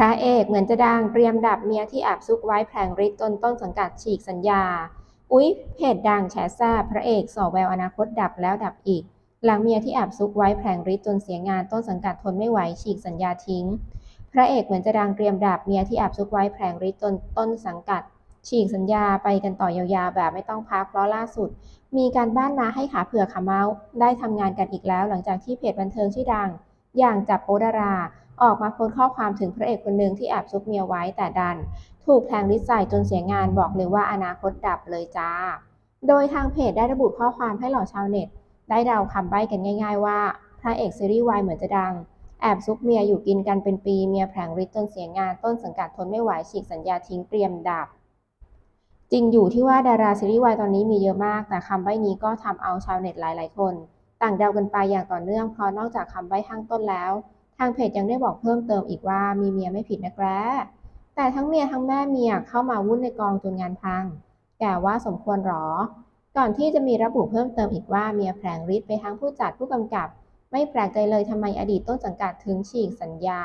พระเอกเหมือนจะดังเตรียมดับเมียที่แอบซุกไว้แผลงฤทธิ์จนต้นสังกัดฉีกสัญญา อุ๊ย เพจดังแฉแซ่บพระเอกส่อแววอนาคตดับแล้วดับอีก หลังเมียที่แอบซุกไว้แผลงฤทธิ์จนเสียงานต้นสังกัดทนไม่ไหวฉีกสัญญาทิ้ง พระเอกเหมือนจะดังเตรียมดับเมียที่แอบซุกไว้แผลงฤทธิ์จนต้นสังกัด ฉีกสัญญาไปกันต่อยาวๆแบบไม่ต้องพักเพราะล่าสุด มีการบ้านมาให้ขาเผือกขาเมาส์ได้ทำงานกันอีกแล้ว หลังจากที่เพจบันเทิงชื่อดัง อย่างจับโปดารา ออกมาโพสข้อความถึงพระเอกคนหนึ่งที่แอบซุกเมียไว้แต่ดัน ถูกแทงลิ์ใส่จนเสียงานบอกเลยว่าอนาคตดับเลยจ้า โดยทางเพจได้ระบุข้อความให้เหล่าชาวเน็ต ได้เดาคำใบ้กันง่าย ๆ ว่าพระเอกซีรีส์วายเหมือนจะดัง แอบซุกเมียอยู่กินกันเป็นปีเมียแผลงฤทธิ์จนเสียงานต้นสังกัดทนไม่ไหวฉีกสัญญาทิ้งเตรียมดับจริงอยู่ที่ว่าดาราซีรีส์วายตอนนี้มีเยอะมาก แต่คำใบ้นี้ก็ทำเอาชาวเน็ตหลาย ๆ คน ต่างเดากันไปอย่างต่อเนื่องเพราะนอกจากคำใบ้ข้างต้นแล้ว ทางเพจยังได้บอกเพิ่มเติมอีกว่ามีเมียไม่ผิดนะแกรแต่ทั้งเมียทั้งแม่เมียเข้ามาวุ่นในกองจนงานพัง แกว่าสมควรหรอ ก่อนที่จะมีระบุเพิ่มเติมอีกว่าเมียแผลงฤทธิ์ไปทั้งผู้จัดผู้กำกับ ไม่แปลกใจเลยทำไมอดีตต้นสังกัดถึงฉีกสัญญา